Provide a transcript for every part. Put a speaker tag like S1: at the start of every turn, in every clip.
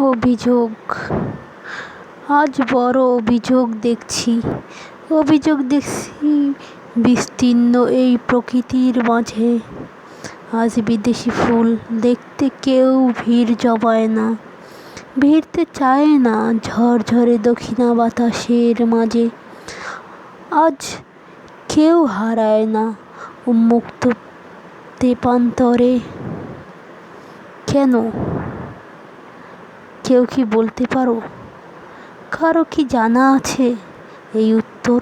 S1: অভিযোগ। আজ বড় অভিযোগ দেখছি। অভিযোগ দেখছি বিস্তীর্ণ এই প্রকৃতির মাঝে। আজ বিদেশি ফুল দেখতে কেউ ভিড় জমায় না। ভিড়তে চায় না ঝরঝরে দক্ষিণা বাতাসের মাঝে। আজ কেউ হারায় না উন্মুক্ত তেপান্তরে। কেন? কেউ কি বলতে পারো? কারও কি জানা আছে এই উত্তর?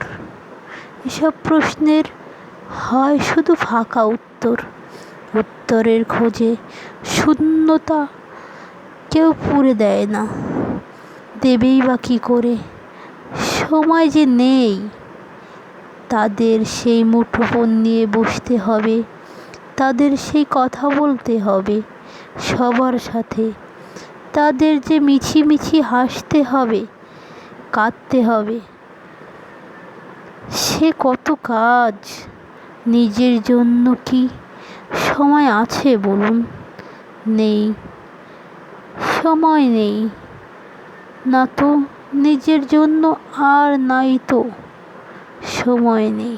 S1: এসব প্রশ্নের হয় শুধু ফাঁকা উত্তর। উত্তরের খোঁজে শূন্যতা কেউ পুরে দেয় না। দেবেই বা কী করে? সময় যে নেই। তাদের সেই মুঠোফোন নিয়ে বসতে হবে। তাদের সেই কথা বলতে হবে। সবার সাথে তাদের যে মিছিমিছি হাসতে হবে, কাঁদতে হবে, সে কত কাজ নিজের জন্য কি সময় আছে বলুন? নেই, সময় নেই। না তো নিজের জন্য আর নাই তো সময় নেই।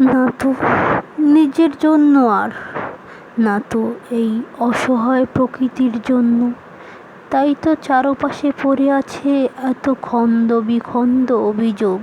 S1: না তো, নিজের জন্য আর। না তো, এই অসহায় প্রকৃতির জন্য। তাই তো চারপাশে পড়ে আছে এত খন্দ বিখন্দ অভিযোগ।